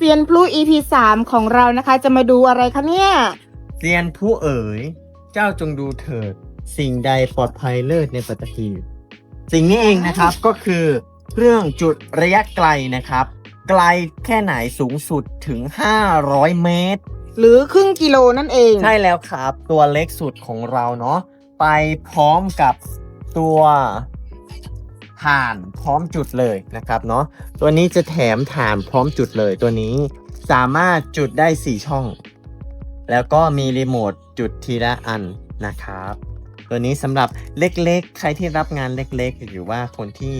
เซียนพลู EP 3ของเรานะคะ จะมาดูอะไรคะเนี่ย เซียนผู้เอ๋ย เจ้าจงดูเถิด สิ่งใดปลอดภัยเลิศในปัตตภีสิ่งนี้เองนะครับก็คือเครื่องจุดระยะไกลนะครับ ไกลแค่ไหนสูงสุดถึง 500 เมตร หรือครึ่งกิโลนั่นเอง ใช่แล้วครับ ตัวเล็กสุดของเราเนาะไปพร้อมกับตัว ถ่านพร้อมจุดเลยนะครับเนาะตัวนี้จะแถมถ่านพร้อมจุดเลยตัวนี้สามารถจุดได้ 4 ช่อง แล้วก็มีรีโมทจุดทีละอันนะครับ ตัวนี้สำหรับเล็กๆ ใครที่รับงานเล็กๆ หรือว่าคนที่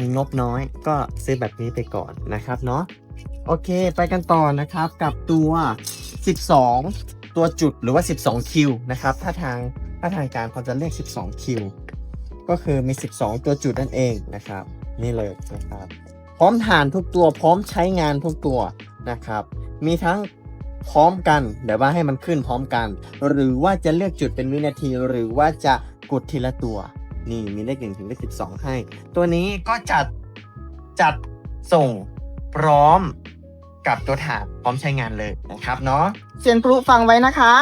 มีงบน้อยก็ซื้อแบบนี้ไปก่อนนะครับเนาะโอเคไปกันต่อนะครับกับตัว 12 ตัวจุดหรือว่า 12 คิวนะครับถ้าทางถ้าทางการเขาจะเรียก 12 คิว ก็คือมี 12 ตัวจุดนั่นเองนะครับ นี่เลยนะครับ พร้อมฐานทุกตัวพร้อมใช้งานทุกตัวนะครับ มีทั้งพร้อมกันเดี๋ยวว่าให้มันขึ้นพร้อมกัน หรือว่าจะเลือกจุดเป็นวินาที หรือว่าจะกดทีละตัว นี่มีเลขหนึ่งถึงเลขสิบสองให้ ตัวนี้ก็จัดจัดส่งพร้อมกับตัวถาดพร้อมใช้งานเลยนะครับเนาะเซียนพลูฟังไว้นะคะ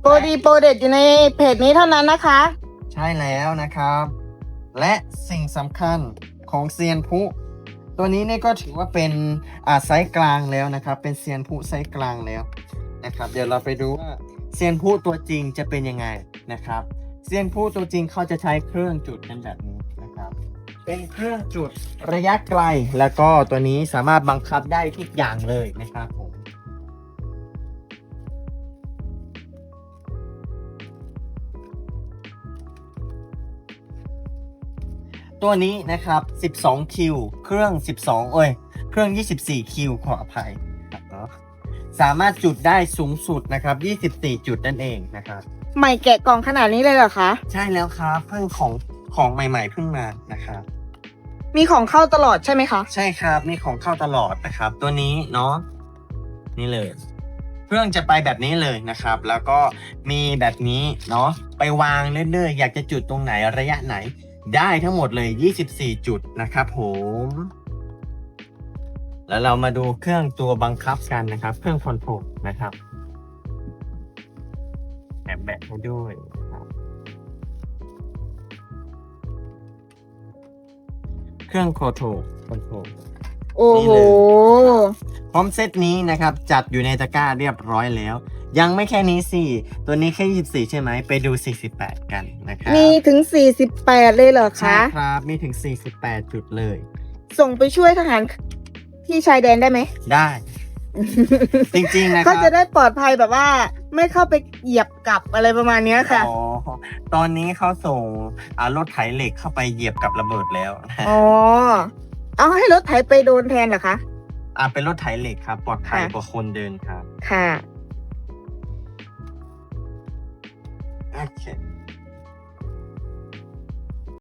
โปรดีโปรเด็ดอยู่ในเพจนี้เท่านั้นนะคะ ใช่แล้วนะครับ และสิ่งสำคัญของเซียนพุ ตัวนี้เนี่ยก็ถือว่าเป็นอ่าไซส์กลางแล้วนะครับ เป็นเซียนพุไซส์กลางแล้วนะครับ เดี๋ยวเราไปดูว่าเซียนพุตัวจริงจะเป็นยังไงนะครับเซียนพุตัวจริงเขาจะใช้เครื่องจุดกันแบบนี้นะครับ เป็นเครื่องจุดระยะไกล แล้วก็ตัวนี้สามารถบังคับได้ทุกอย่างเลยนะครับผม ตัวนี้นะครับ 12 คิว เครื่อง 12 เอ้ย เครื่อง 24 คิว ขออภัยครับเนาะสามารถจุดได้สูงสุดนะครับ 24 จุดนั่นเองนะครับ ใหม่แกะกล่องขนาดนี้เลยเหรอคะ ใช่แล้วครับ เพิ่งของของใหม่ ๆ เพิ่งมานะครับ มีของเข้าตลอดใช่ไหมคะ ใช่ครับนี่ของเข้าตลอดนะครับ ตัวนี้เนาะ นี่เลย เครื่องจะไปแบบนี้เลยนะครับ แล้วก็มีแบบนี้เนาะ ไปวางเรื่อยๆ อยากจะจุดตรงไหนระยะไหน ได้ทั้งหมดเลย 24 จุดนะครับผมแล้วเรามาดูเครื่องตัวบังคับกันนะครับ เครื่องคอนโทรลนะครับแอบแบะให้ด้วยครับเครื่องคอนโทรลคอนโทรล โอ้โหนี่เลย พร้อมเซตนี้นะครับ จัดอยู่ในตะกร้าเรียบร้อยแล้ว ยังไม่แค่นี้สิ ตัวนี้แค่ 24 ใช่ไหม ไปดู 48 กันนะครับมีถึง 48 เลยเหรอใช่คะ ครับ มีถึง 48 จุดเลย ส่งไปช่วยทหารที่ชายแดนได้ไหม ได้ จริง ๆ นะคเขารับ จะได้ปลอดภัยแบบว่า ไม่เข้าไปเหยียบกลับอะไรประมาณเนี้ยค่ะ อ๋อ ตอนนี้เขาส่งอ่ารถไถเหล็กเข้าไปเหยียบกับระเบิดแล้ว อ๋อ เอาให้รถไถไปโดนแทนเหรอคะ อ่าเป็นรถไถเหล็กครับ ปลอดภัยค่ะ กว่าคนเดินครับค่ะ โอเค